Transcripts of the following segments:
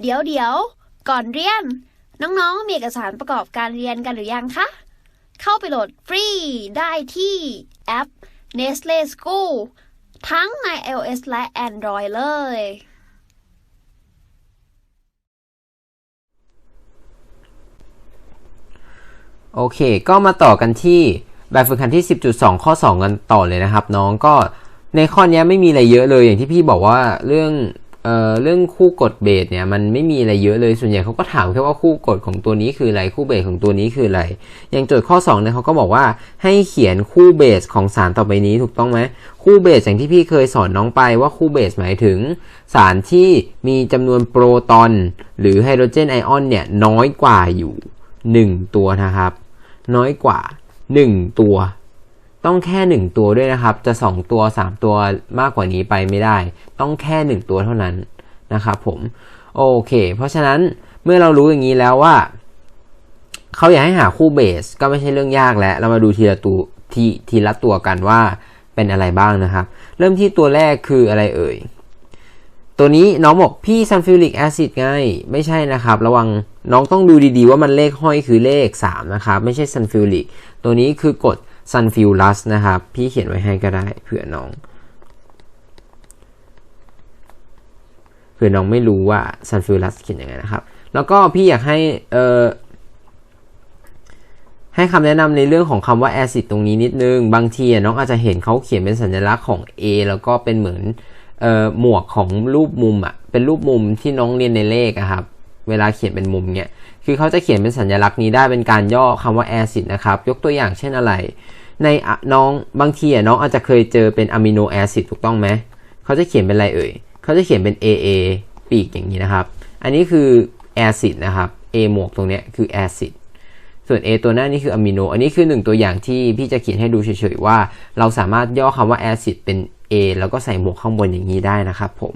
เดี๋ยวเดี๋ยวก่อนเรียน น้องๆ มีเอกสารประกอบการเรียนกันหรือยังคะ เข้าไปโหลดฟรีได้ที่แอป Nestle School ทั้งใน iOS และ Android เลย โอเค ก็มาต่อกันที่แบบฝึกหัดที่ 10.2 ข้อ 2 กันต่อเลยนะครับ น้องก็ในข้อนี้ไม่มีอะไรเยอะเลยอย่างที่พี่บอกว่าเรื่อง เอ่อเรื่องคู่กฎเบสเนี่ยมันไม่มีอะไรเยอะเลยส่วนใหญ่เขาก็ถามแค่ว่าคู่กฎของตัวนี้คืออะไรคู่เบสของตัวนี้คืออะไรอย่างโจทย์ข้อ2เนี่ยเขาก็บอกว่าให้เขียนคู่เบสของสารต่อไปนี้ถูกต้องไหมคู่เบสอย่างที่พี่เคยสอนน้องไปว่าคู่เบสหมายถึง สารที่มีจำนวนโปรตอน หรือไฮโดรเจนไอออนเนี่ยน้อยกว่าอยู่ 1 ตัวนะครับ น้อยกว่า 1 ตัว ต้องแค่ 1 ตัวด้วยนะครับ จะ 2 ตัว 3 ตัวมากกว่านี้ไปไม่ได้ ต้องแค่ 1 ตัวเท่านั้นนะครับผม โอเค เพราะฉะนั้นเมื่อเรารู้อย่างนี้แล้วว่าเขาอยากให้หาคู่เบสก็ไม่ใช่เรื่องยากแล้ว เรามาดูทีละตัวทีทีละตัวกันว่าเป็นอะไรบ้างนะครับ เริ่มที่ตัวแรกคืออะไรเอ่ย ตัวนี้น้องบอกพี่ซันฟิลิกแอซิดไง ไม่ใช่นะครับ ระวังน้องต้องดูดีๆ ว่ามันเลขห้อยคือเลข 3 นะครับ ไม่ใช่ซันฟิลิกตัวนี้คือกด ซันฟิลลัสนะครับ พี่เขียนไว้ให้ก็ได้เผื่อน้อง เผื่อน้องไม่รู้ว่าซันฟิลลัสเขียนยังไงนะครับ แล้วก็พี่อยากให้เอ่อให้คำแนะนำในเรื่องของคำว่าแอซิดตรงนี้นิดนึง บางทีน้องอาจจะเห็นเขาเขียนเป็นสัญลักษณ์ของ A แล้วก็เป็นเหมือนหมวกของรูปมุมอะเป็นรูปมุมที่น้องเรียนในเลขอะครับ เวลาเขียนเป็นมุมเนี่ยคือเขาจะเขียนเป็นสัญลักษณ์นี้ได้เป็นการย่อคำว่าแอซิดนะครับ ยกตัวอย่างเช่นอะไร ในน้องบางทีอะน้องอาจจะเคยเจอเป็นอะมิโนแอซิดถูกต้องไหมเขาจะเขียนเป็นอะไรเอ่ยเขาจะเขียนเป็น AA ปีกอย่างนี้นะครับ อันนี้คือแอซิดนะครับ A หมวกตรงเนี้ยคือแอซิดส่วน A ตัวหน้านี่คืออะมิโน อันนี้คือหนึ่งตัวอย่างที่พี่จะเขียนให้ดูเฉยๆว่า เราสามารถย่อคำว่าแอซิดเป็น A แล้วก็ใส่หมวกข้างบนอย่างนี้ได้นะครับผม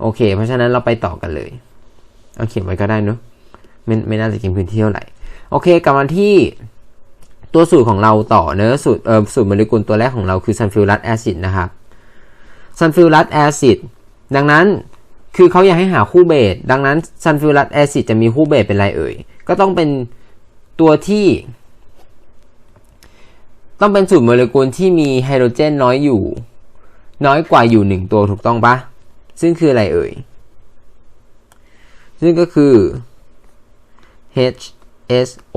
โอเค เพราะฉะนั้นเราไปต่อกันเลย เอาเขียนไว้ก็ได้เนอะไม่ไม่น่าจะกินพื้นที่เท่าไหร่ โอเค กลับมาที่ตัวสูตรของเราต่อเนอะสูตรเอ่อสูตรโมเลกุลตัวแรกของเราคือซัลฟิวรัสแอซิดนะครับซัลฟิวรัสแอซิดดังนั้นคือเขาอยากให้หาคู่เบสดังนั้นซัลฟิวรัสแอซิดจะมีคู่เบสเป็นไรเอ่ย ก็ต้องเป็นตัวที่ ต้องเป็นสูตรโมเลกุลที่มีไฮโดรเจนน้อยอยู่ น้อยกว่าอยู่หนึ่งตัวถูกต้องปะซึ่งคืออะไรเอ่ย ซึ่งก็คือ HSO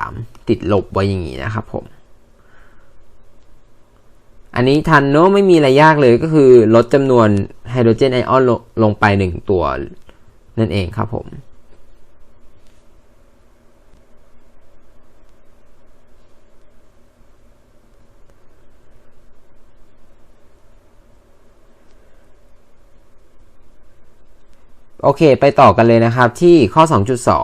3 ติดลบไว้อย่างนี้นะครับผม อันนี้ทันเนอะไม่มีอะไรยากเลยก็คือลดจำนวนไฮโดรเจนไอออนลงลงไป 1 ตัวนั่นเองครับผม โอเค ไปต่อกันเลยนะครับที่ข้อ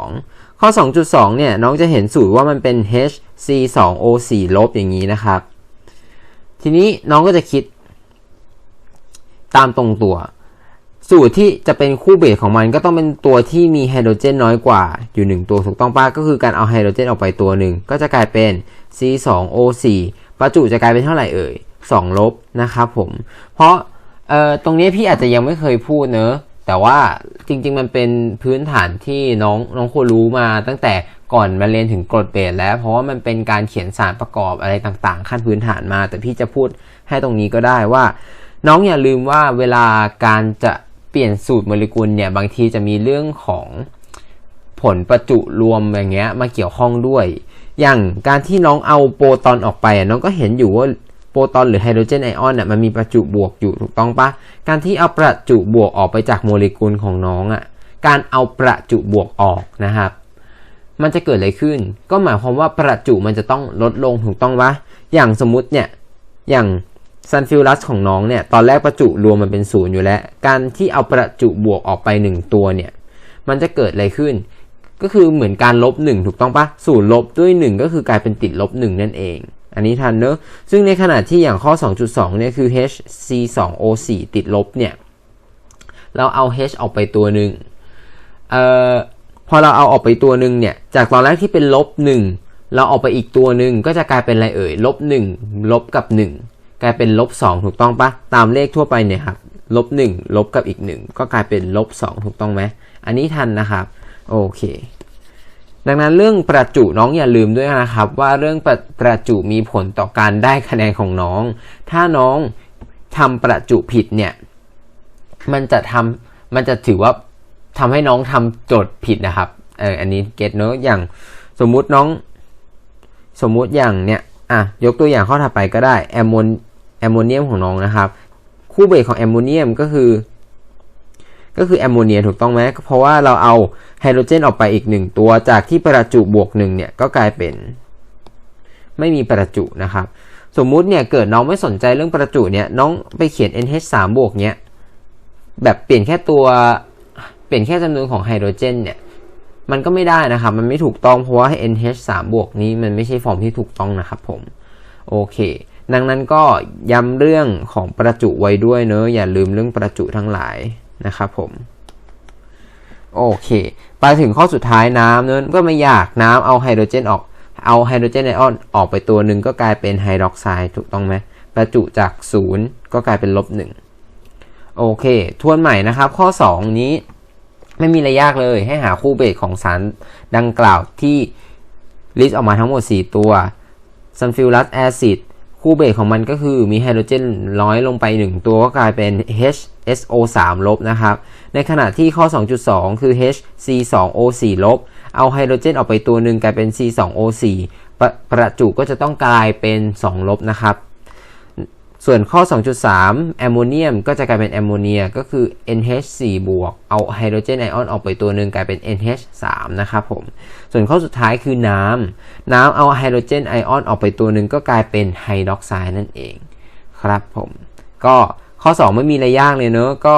2.2 ข้อ 2.2 เนี่ย น้องจะเห็นสูตรว่ามันเป็น HC2O4 ลบอย่างนี้นะครับ ทีนี้น้องก็จะคิด ตามตรงตัว สูตรที่จะเป็นคู่เบสของมันก็ต้องเป็นตัวที่มีไฮโดรเจนน้อยกว่าอยู่ 1 ตัวถูกต้องป้าก็คือการเอาไฮโดรเจนออกไปตัวหนึ่ง ก็จะกลายเป็น C2O4 ประจุจะกลายเป็นเท่าไหร่เอ่ย2ลบนะครับผม เพราะตรงนี้พี่อาจจะยังไม่เคยพูดเนอะ แต่ว่าจริง ๆ มันเป็นพื้นฐานที่น้องน้องควรรู้มาตั้งแต่ก่อนมาเรียนถึงกรดเบสแล้ว เพราะว่ามันเป็นการเขียนสารประกอบอะไรต่างๆ ขั้นพื้นฐานมา แต่พี่จะพูดให้ตรงนี้ก็ได้ว่า น้องอย่าลืมว่าเวลาการจะเปลี่ยนสูตรโมเลกุลเนี่ยบางทีจะมีเรื่องของผลประจุรวมอย่างเงี้ยมาเกี่ยวข้องด้วย อย่างการที่น้องเอาโปรตอนออกไปน้องก็เห็นอยู่ว่า ปรตอนหรือไฮโดรเจนไอออนอะมันมีประจุบวกอยู่ถูกต้องปะการที่เอาประจุบวกออกไปจากโมเลกุลของน้องอะการเอาประจุบวกออกนะครับ มันจะเกิดอะไรขึ้น ก็หมายความว่าประจุมันจะต้องลดลงถูกต้องปะอย่างสมมุติเนี่ยอย่างซันฟิลลัสของน้องเนี่ยตอนแรกประจุรวมมันเป็นศูนย์อยู่แล้ว การที่เอาประจุบวกออกไปหนึ่งตัวเนี่ยมันจะเกิดอะไรขึ้น ก็คือเหมือนการลบ1ถูกต้องปะศูนย์ลบด้วย 1 ก็คือกลายเป็นติดลบ1นั่นเอง อันนี้ทันเนอะซึ่งในขณะที่อย่างข้อ 2.2 เนี่ยคือ HC2O4 ติดลบเนี่ย เราเอา H ออกไปตัวหนึ่งเอ่อพอเราเอาออกไปตัวหนึ่งเนี่ย จากตอนแรกที่เป็นลบ1เราออกไปอีกตัวหนึ่งก็จะกลายเป็นอะไรเอ่ยลบ1ลบกับ1กลายเป็นลบ2ถูกต้องปะตามเลขทั่วไปเนี่ยครับลบ1ลบกับอีก1ก็กลายเป็นลบ2ถูกต้องไหมอันนี้ทันนะครับ โอเค ดังนั้นเรื่องประจุน้องอย่าลืมด้วยนะครับว่าเรื่องประประจุมีผลต่อการได้คะแนนของน้อง ถ้าน้องทำประจุผิดเนี่ย มันจะทำมันจะถือว่าทำให้น้องทำโจทย์ผิดนะครับเอออันนี้เก็ตเนอะอย่างสมมุติน้อง สมมุติอย่างเนี้ยอะยกตัวอย่างข้อถัดไปก็ได้แอมโมนแอมโมเนียมของน้องนะครับ คู่เบสของแอมโมเนียมก็คือ ก็คือแอมโมเนียถูกต้องไหมเพราะว่าเราเอาไฮโดรเจนออกไปอีกหนึ่งตัวจากที่ประจุบวกหนึ่งเนี่ยก็กลายเป็น ไม่มีประจุนะครับ สมมุติเนี่ยเกิดน้องไม่สนใจเรื่องประจุเนี่ยน้องไปเขียน NH3 บวกเนี่ยแบบเปลี่ยนแค่ตัวเปลี่ยนแค่จำนวนของไฮโดรเจนเนี่ยมันก็ไม่ได้นะครับ มันไม่ถูกต้องเพราะว่า NH3 บวกนี้มันไม่ใช่ฟอร์มที่ถูกต้องนะครับผม โอเค ดังนั้นก็ย้ำเรื่องของประจุไว้ด้วยเนอะอย่าลืมเรื่องประจุทั้งหลาย นะครับผม โอเค ไปถึงข้อสุดท้ายน้ำเนอะก็ไม่ยากน้ำเอาไฮโดรเจนออก เอาไฮโดรเจนไอออนออกไปตัวหนึ่งก็กลายเป็นไฮดรอกไซด์ถูกต้องไหมประจุจากศูนย์ก็กลายเป็นลบหนึ่งโอเค ทวนใหม่นะครับ ข้อ 2 นี้ไม่มีอะไรยากเลยให้หาคู่เบสของสารดังกล่าวที่ลิสต์ออกมาทั้งหมด 4 ตัวซัลฟิวรัสแอซิด คู่เบสของมันก็คือมีไฮโดรเจนร้อยลงไป 1 ตัวก็กลายเป็น HSO3 ลบนะครับ ในขณะที่ข้อ 2.2 คือ HC2O4 ลบ เอาไฮโดรเจนออกไปตัวหนึ่งกลายเป็น C2O4 ประประจุก็จะต้องกลายเป็น 2 ลบนะครับ ส่วนข้อ 2.3 แอมโมเนียมก็จะกลายเป็นแอมโมเนียก็คือ NH4 บวก เอาไฮโดรเจนไอออนออกไปตัวหนึ่งกลายเป็น NH3 นะครับผม ส่วนข้อสุดท้ายคือน้ำ น้ำเอาไฮโดรเจนไอออนออกไปตัวหนึ่งก็กลายเป็นไฮดรอกไซด์นั่นเองครับผม ก็ข้อ 2 ไม่มีอะไรยากเลยเนอะก็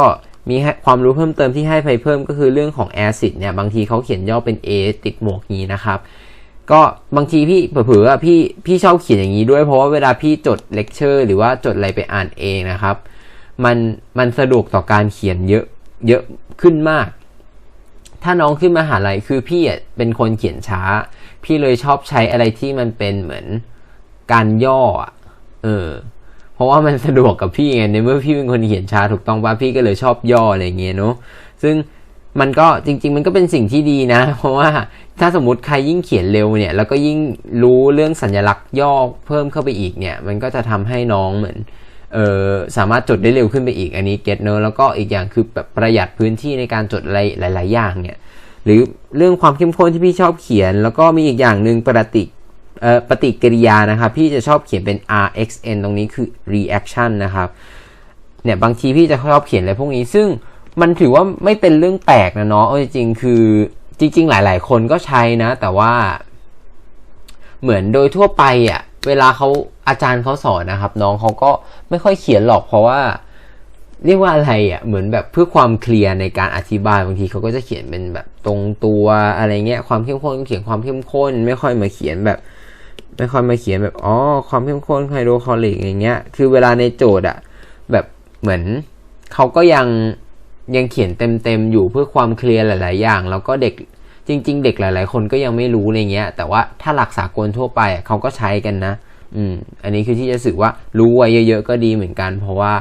มีความรู้เพิ่มเติมที่ให้ไปเพิ่มก็คือเรื่องของแอซิดเนี่ย บางทีเขาเขียนย่อเป็น A ติดหมวกนี้นะครับ ก็บางทีพี่เผลอๆอพี่พี่ชอบเขียนอย่างนี้ด้วยเพราะว่าเวลาพี่จดเลคเชอร์หรือว่าจดอะไรไปอ่านเองนะครับ มันมันสะดวกต่อการเขียนเยอะเยอะขึ้นมาก ถ้าน้องขึ้นมาหาลัยคือพี่เป็นคนเขียนช้า พี่เลยชอบใช้อะไรที่มันเป็นเหมือนการย่อเออ เพราะว่ามันสะดวกกับพี่ไงในเมื่อพี่เป็นคนเขียนช้าถูกต้องป่ะพี่ก็เลยชอบย่ออะไรเงี้ยเนาะซึ่ง มันก็จริง ๆ มันก็เป็นสิ่งที่ดีนะ เพราะว่าถ้าสมมติใครยิ่งเขียนเร็วเนี่ย แล้วก็ยิ่งรู้เรื่องสัญลักษณ์ย่อเพิ่มเข้าไปอีกเนี่ย มันก็จะทำให้น้องเหมือนเออสามารถจดได้เร็วขึ้นไปอีกอันนี้เก็ตเนอะแล้วก็อีกอย่างคือแบบประหยัดพื้นที่ในการจดอะไรหลาย ๆ อย่างเนี่ย หรือเรื่องความเข้มข้นที่พี่ชอบเขียน แล้วก็มีอีกอย่างหนึ่งปฏิเอ่อปฏิกิริยานะครับ พี่จะชอบเขียนเป็น RXN ตรงนี้คือ reaction นะครับเนี่ยบางทีพี่จะชอบเขียนอะไรพวกนี้ซึ่ง มันถือว่าไม่เป็นเรื่องแปลกนะเนาะเอาจริงๆคือจริง ๆ หลาย ๆ คนก็ใช้นะ แต่ว่า เหมือนโดยทั่วไปอะ่ะ เวลาเขาอาจารย์เขาสอนนะครับ น้องเขาก็ไม่ค่อยเขียนหรอกเพราะว่า เรียกว่าอะไรอะ่ะ เหมือนแบบเพื่อความเคลียร์ในการอธิบายบางทีเขาก็จะเขียนเป็นแบบตรงตัวอะไรเงี้ยความเข้มข้นเขียนความเข้มข้น ไม่ค่อยมาเขียนแบบไม่ค่อยมาเขียนแบบอ๋อความเข้มข้นไฮโดรคลอริกอย่างเงี้ย คือเวลาในโจทย์อะแบบเหมือนเขาก็ยัง ยังเขียนเต็มๆอยู่เพื่อความเคลียร์หลาย ๆ อย่าง แล้วก็เด็กจริง ๆ เด็กหลาย ๆ คนก็ยังไม่รู้อะไรเงี้ย แต่ว่าถ้าหลักสากลทั่วไปเขาก็ใช้กันนะ อืม อันนี้คือที่จะสื่อว่ารู้ไว้เยอะ ๆ ก็ดีเหมือนกัน เพราะว่า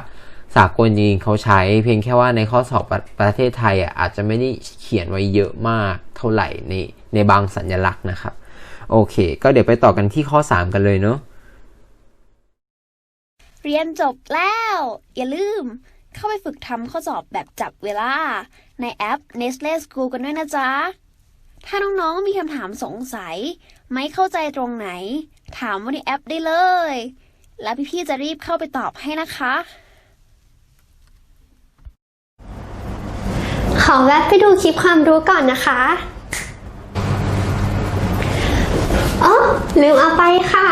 สากลจริงๆเขาใช้ เพียงแค่ว่าในข้อสอบประประเทศไทยอะอาจจะไม่ได้เขียนไว้เยอะมากเท่าไหร่ในในบางสัญลักษณ์นะครับ โอเค ก็เดี๋ยวไปต่อกันที่ข้อ 3 กันเลยเนาะเรียนจบแล้ว อย่าลืม เข้าไปฝึกทำข้อสอบแบบจับเวลา ในแอป Nestle School กันด้วยนะจ๊ะ ถ้าน้องๆมีคำถามสงสัย ไม่เข้าใจตรงไหน ถามว่าในแอปได้เลย แล้วพี่ๆจะรีบเข้าไปตอบให้นะคะ ขอแวะไปดูคลิปความรู้ก่อนนะคะอ๋อลืมเอาไปค่ะ